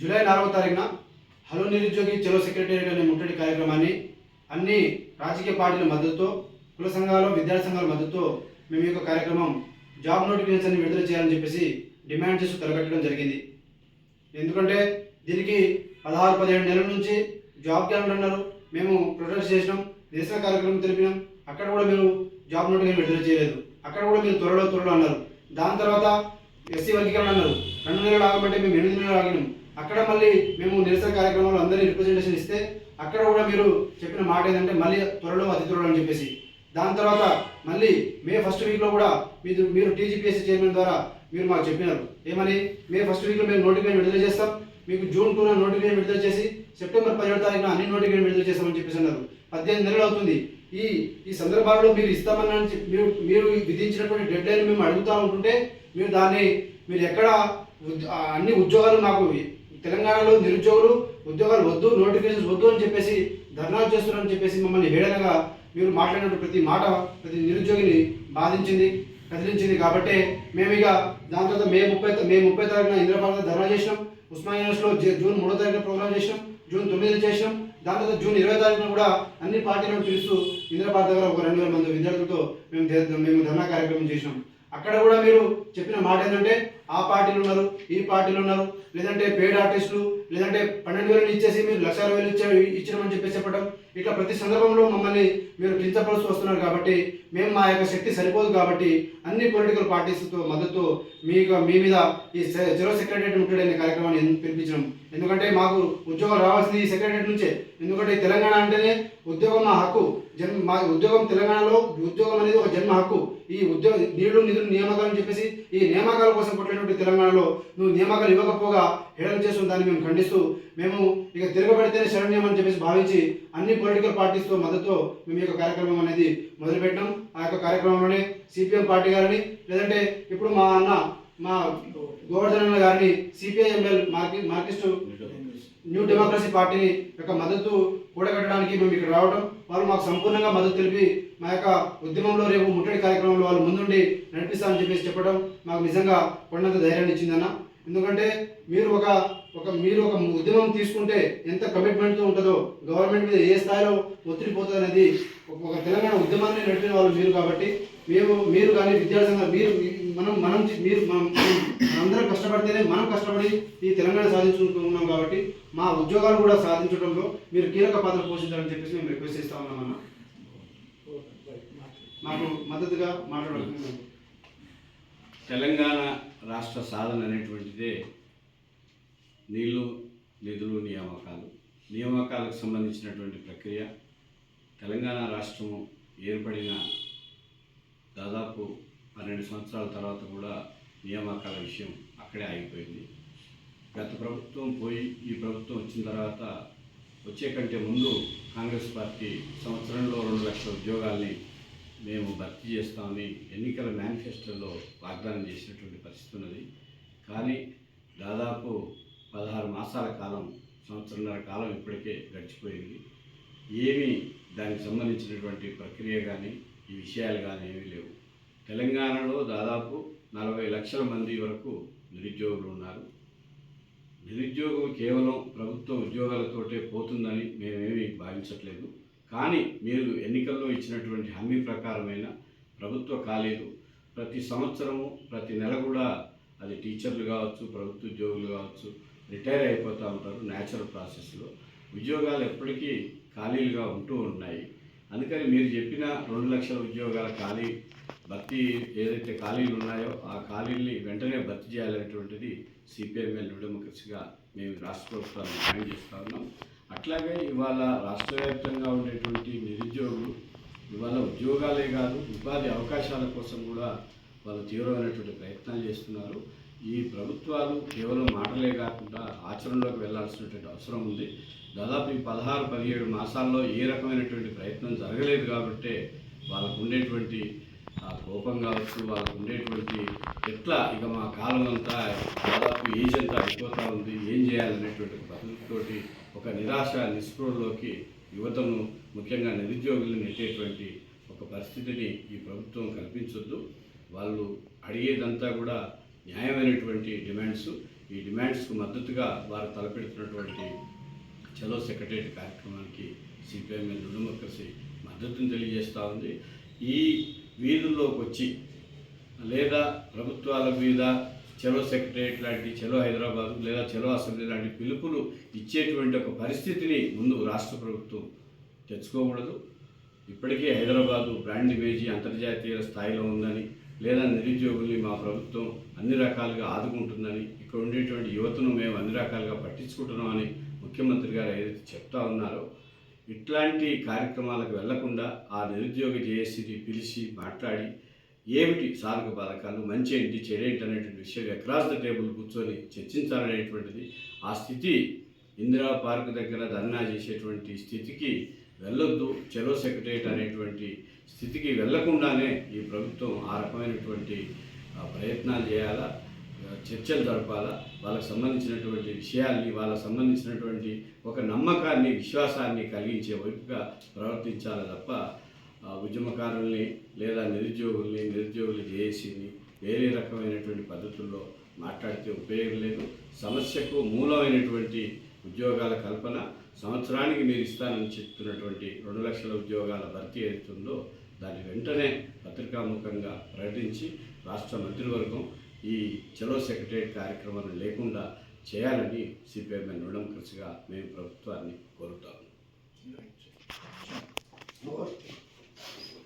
July నాలుగో తారీఖున hello నిరుద్యోగి చెలో సెక్రటేరియట్ అనే ముట్టడి కార్యక్రమాన్ని అన్ని రాజకీయ పార్టీల మద్దతుతో కుల సంఘాలు విద్యార్థి సంఘాల మద్దతుతో మేము ఈ యొక్క కార్యక్రమం జాబ్ నోటిఫికేషన్ విడుదల చేయాలని చెప్పేసి డిమాండ్ చేస్తూ తలపెట్టడం జరిగింది. ఎందుకంటే దీనికి పదహారు పదిహేడు నెలల నుంచి జాబ్ క్యాలెండర్ అన్నారు. మేము ప్రొటెస్ట్ చేసినాం నిరసన కార్యక్రమం తెలిపినాం. అక్కడ కూడా మీరు జాబ్ నోటిఫికేషన్ విడుదల చేయలేదు. అక్కడ కూడా మీరు త్వరలో త్వరలో అన్నారు. దాని తర్వాత ఎస్సీ వర్గీకరణ అన్నారు. రెండు నెలలు ఆగమంటే మేము ఎనిమిది నెలలు ఆగినాం. అక్కడ మళ్ళీ మేము నిరసన కార్యక్రమంలో అందరినీ రిప్రజెంటేషన్ ఇస్తే అక్కడ కూడా మీరు చెప్పిన మాట ఏంటంటే మళ్ళీ త్వరలో అతి త్వరలో అని చెప్పేసి. దాని తర్వాత మళ్ళీ మే ఫస్ట్ వీక్లో కూడా మీరు మీరు టీజీపీఎస్సీ చైర్మన్ ద్వారా మీరు మాకు చెప్పినారు. ఏమని? మే ఫస్ట్ వీక్లో మేము నోటిఫికేషన్ విడుదల చేస్తాం. మీకు జూన్ టూన నోటిఫికేషన్ విడుదల చేసి సెప్టెంబర్ పదిహేడు తారీఖున అన్ని నోటిఫికేషన్ విడుదల చేస్తామని చెప్పేసి అన్నారు. పద్దెనిమిది నెలలు అవుతుంది. ఈ ఈ సందర్భాల్లో మీరు ఇస్తామని చెప్పి- మీరు మీరు విధించినటువంటి డెడ్ లైన్ మేము అడుగుతూ ఉంటుంటే మీరు దాన్ని మీరు ఎక్కడ అన్ని ఉద్యోగాలు మాకు తెలంగాణలో నిరుద్యోగులు ఉద్యోగాలు వద్దు నోటిఫికేషన్స్ వద్దు అని చెప్పేసి ధర్నాలు చేస్తున్నారని చెప్పేసి మమ్మల్ని వేడనగా మీరు మాట్లాడిన ప్రతి మాట ప్రతి నిరుద్యోగిని బాధించింది కదిలించింది. కాబట్టి మేము ఇక దాని తర్వాత మే ముప్పై మే ముప్పై తారీఖున ఇంద్రపాలతో ధర్నా చేసినాం. ఉస్మాన్ యూనివర్సిటీలో జూన్ మూడో తారీఖున ప్రోగ్రామ్ చేసినాం. జూన్ తొమ్మిది చేసినాం. దాని తర్వాత జూన్ ఇరవై తారీఖున కూడా అన్ని పార్టీలను పిలుస్తూ ఇంద్రపాల దగ్గర ఒక రెండు వేల మంది విద్యార్థులతో మేము మేము ధర్నా కార్యక్రమం చేసినాం. అక్కడ కూడా మీరు చెప్పిన మాట ఏంటంటే ఆ పార్టీలు ఉన్నారు ఈ పార్టీలు ఉన్నారు లేదంటే పేడ్ ఆర్టిస్టులు లేదంటే పన్నెండు వేలు ఇచ్చేసి మీరు లక్ష అరవై వేలు ఇచ్చే ఇచ్చినామని చెప్పేసి చెప్పడం ఇట్లా ప్రతి సందర్భంలో మమ్మల్ని మీరు కించపరుస్తూ వస్తున్నారు కాబట్టి మేము మా యొక్క శక్తి సరిపోదు కాబట్టి అన్ని పొలిటికల్ పార్టీస్తో మద్దతు మీకు మీ మీద ఈ సె- జీరో సెక్రటరియట్ ముట్టడి అనే కార్యక్రమాన్ని పిలిపించడం ఎందుకంటే మాకు ఉద్యోగం రావాల్సింది ఈ సెక్రటరియట్ నుంచే. ఎందుకంటే తెలంగాణ అంటేనే ఉద్యోగం మా హక్కు. జన్మ మా ఉద్యోగం తెలంగాణలో ఉద్యోగం అనేది ఒక జన్మ హక్కు. ఈ ఉద్యోగ నీళ్ళు నిధులు నియామకాలు అని చెప్పేసి ఈ నియామకాల కోసం కొట్టినటువంటి తెలంగాణలో నువ్వు నియామకాలు ఇవ్వకపోగా హేళన చేస్తున్న దాన్ని మేము ఖండిస్తూ మేము ఇక తిరగబడితేనే శరణ్యం అని చెప్పేసి భావించి అన్ని పొలిటికల్ పార్టీస్తో మద్దతుతో మేము ఈ యొక్క కార్యక్రమం అనేది మొదలుపెట్టాం ఆ యొక్క కార్యక్రమంలోనే సిపిఎం పార్టీ గారిని లేదంటే ఇప్పుడు మా అన్న మా గోవర్ధన్ గారిని సిపిఐ ఎంఎల్ మార్కి మార్కిస్టు న్యూ డెమోక్రసీ పార్టీని యొక్క మద్దతు కూడగట్టడానికి మేము ఇక్కడ రావడం వారు మాకు సంపూర్ణంగా మద్దతు తెలిపి మా యొక్క ఉద్యమంలో రేపు ముట్టడి కార్యక్రమంలో వాళ్ళు ముందుండి నడిపిస్తామని చెప్పేసి చెప్పడం మాకు నిజంగా కొండంత ధైర్యాన్ని ఇచ్చిందన్న. ఎందుకంటే మీరు ఒక ఒక మీరు ఒక ఉద్యమం తీసుకుంటే ఎంత కమిట్మెంట్తో ఉంటుందో గవర్నమెంట్ మీద ఏ స్థాయిలో ఒత్తిడి పోతుంది అనేది ఒక తెలంగాణ ఉద్యమాన్ని నడిపిన వాళ్ళు మీరు కాబట్టి మేము మీరు కానీ విద్యార్థి మీరు మనం మనం మీరు మనం మనందరం కష్టపడితేనే మనం కష్టపడి ఈ తెలంగాణ సాధించుకుంటున్నాం కాబట్టి మా ఉద్యోగాలు కూడా సాధించడంలో మీరు కీలక పాత్ర పోషించాలని చెప్పేసి మేము రిక్వెస్ట్ చేస్తా ఉన్నామన్న మాకు మద్దతుగా మాట్లాడుతున్నాం. తెలంగాణ రాష్ట్ర సాధన అనేటువంటిదే నీళ్ళు నిధులు నియామకాలు. నియామకాలకు సంబంధించినటువంటి ప్రక్రియ. తెలంగాణ రాష్ట్రము ఏర్పడిన దాదాపు పన్నెండు సంవత్సరాల తర్వాత కూడా నియామకాల విషయం అక్కడే ఆగిపోయింది. గత ప్రభుత్వం పోయి ఈ ప్రభుత్వం వచ్చిన తర్వాత వచ్చే కంటే ముందు కాంగ్రెస్ పార్టీ సంవత్సరంలో రెండు లక్షల ఉద్యోగాల్ని మేము భర్తీ చేస్తామని ఎన్నికల మేనిఫెస్టోలో వాగ్దానం చేసినటువంటి పరిస్థితి ఉన్నది. కానీ దాదాపు పదహారు మాసాల కాలం సంవత్సరంన్నర కాలం ఇప్పటికే గడిచిపోయింది. ఏమీ దానికి సంబంధించినటువంటి ప్రక్రియ కానీ ఈ విషయాలు కానీ ఏమీ లేవు. తెలంగాణలో దాదాపు నలభై లక్షల మంది వరకు నిరుద్యోగులు ఉన్నారు. నిరుద్యోగం కేవలం ప్రభుత్వ ఉద్యోగాలతోటే పోతుందని మేమేమీ భావించట్లేదు. కానీ మీరు ఎన్నికల్లో ఇచ్చినటువంటి హామీ ప్రకారమైన ప్రభుత్వ ఖాళీలు ప్రతి సంవత్సరము ప్రతి నెల కూడా అది టీచర్లు కావచ్చు ప్రభుత్వ ఉద్యోగులు కావచ్చు రిటైర్ అయిపోతూ ఉంటారు న్యాచురల్ ప్రాసెస్లో. ఉద్యోగాలు ఎప్పటికీ ఖాళీలుగా ఉంటూ ఉన్నాయి. అందుకని మీరు చెప్పిన రెండు లక్షల ఉద్యోగాల ఖాళీ భర్తీ ఏదైతే ఖాళీలు ఉన్నాయో ఆ ఖాళీల్ని వెంటనే భర్తీ చేయాలనేటువంటిది సిపిఎంఎల్ డెమోక్రసీగా మేము రాష్ట్ర ప్రభుత్వాన్ని డిమాండ్ చేస్తూ ఉన్నాం. అట్లాగే ఇవాళ రాష్ట్ర వ్యాప్తంగా ఉండేటువంటి నిరుద్యోగులు ఇవాళ ఉద్యోగాలే కాదు ఉపాధి అవకాశాల కోసం కూడా వాళ్ళు తీవ్రమైనటువంటి ప్రయత్నాలు చేస్తున్నారు. ఈ ప్రభుత్వాలు కేవలం మాటలే కాకుండా ఆచరణలోకి వెళ్ళాల్సినటువంటి అవసరం ఉంది. దాదాపు ఈ పదహారు పదిహేడు మాసాల్లో ఏ రకమైనటువంటి ప్రయత్నం జరగలేదు కాబట్టే వాళ్ళకు ఉండేటువంటి ఆ కోపం కావచ్చు వాళ్ళకు ఉండేటువంటి ఎట్లా ఇక మా కాలం అంతా దాదాపు ఏజ్ అంతా అయిపోతూ ఉంది ఏం చేయాలనేటువంటి బతుకుతోటి ఒక నిరాశ నిస్పృహలోకి యువతను ముఖ్యంగా నిరుద్యోగులను నెట్టేటువంటి ఒక పరిస్థితిని ఈ ప్రభుత్వం కల్పించొద్దు. వాళ్ళు అడిగేదంతా కూడా న్యాయమైనటువంటి డిమాండ్స్. ఈ డిమాండ్స్కు మద్దతుగా వారు తలపెడుతున్నటువంటి చలో సెక్రటరియట్ కార్యక్రమానికి సిపిఎంఎల్ రుణమొక్కసి మద్దతును తెలియజేస్తూ ఉంది. ఈ వీధుల్లోకి వచ్చి లేదా ప్రభుత్వాల మీద చలో సెక్రటరియట్ లాంటి చలో హైదరాబాద్ లేదా చలో అసెంబ్లీ లాంటి పిలుపులు ఇచ్చేటువంటి ఒక పరిస్థితిని ముందు రాష్ట్ర ప్రభుత్వం తెచ్చుకోకూడదు. ఇప్పటికే హైదరాబాదు బ్రాండ్ ఇమేజీ అంతర్జాతీయ స్థాయిలో ఉందని లేదా నిరుద్యోగుల్ని మా ప్రభుత్వం అన్ని రకాలుగా ఆదుకుంటుందని ఇక్కడ ఉండేటువంటి యువతను మేము అన్ని రకాలుగా పట్టించుకుంటున్నామని ముఖ్యమంత్రి గారు ఏదైతే చెప్తా ఉన్నారో ఇట్లాంటి కార్యక్రమాలకు వెళ్ళకుండా ఆ నిరుద్యోగ జేఏసీని పిలిచి మాట్లాడి ఏమిటి సాధక బాధకాలు మంచి ఏంటి చెడేంటి అనేటువంటి విషయం అక్రాస్ ద టేబుల్ కూర్చొని చర్చించాలనేటువంటిది ఆ స్థితి ఇందిరా పార్క్ దగ్గర ధర్నా చేసేటువంటి స్థితికి వెళ్ళొద్దు చెలో సెక్రటరియట్ అనేటువంటి స్థితికి వెళ్ళకుండానే ఈ ప్రభుత్వం ఆ రకమైనటువంటి ప్రయత్నాలు చేయాలా? చర్చలు జరపాలా? వాళ్ళకి సంబంధించినటువంటి విషయాల్ని వాళ్ళకి సంబంధించినటువంటి ఒక నమ్మకాన్ని విశ్వాసాన్ని కలిగించే వైపుగా ప్రవర్తించాలి తప్ప ఉద్యమకారుల్ని లేదా నిరుద్యోగుల్ని నిరుద్యోగులు జేఏసీని వేరే రకమైనటువంటి పద్ధతుల్లో మాట్లాడితే ఉపయోగం లేదు. సమస్యకు మూలమైనటువంటి ఉద్యోగాల కల్పన సంవత్సరానికి మీరు ఇస్తానని చెప్తున్నటువంటి రెండు లక్షల ఉద్యోగాల భర్తీ అవుతుందో దాన్ని వెంటనే పత్రికాముఖంగా ప్రకటించి రాష్ట్ర మంత్రివర్గం ఈ చలో సెక్రటరియట్ కార్యక్రమాన్ని లేకుండా చేయాలని సిపిఎంఎన్ రుణం కృషిగా మేము ప్రభుత్వాన్ని కోరుతాము.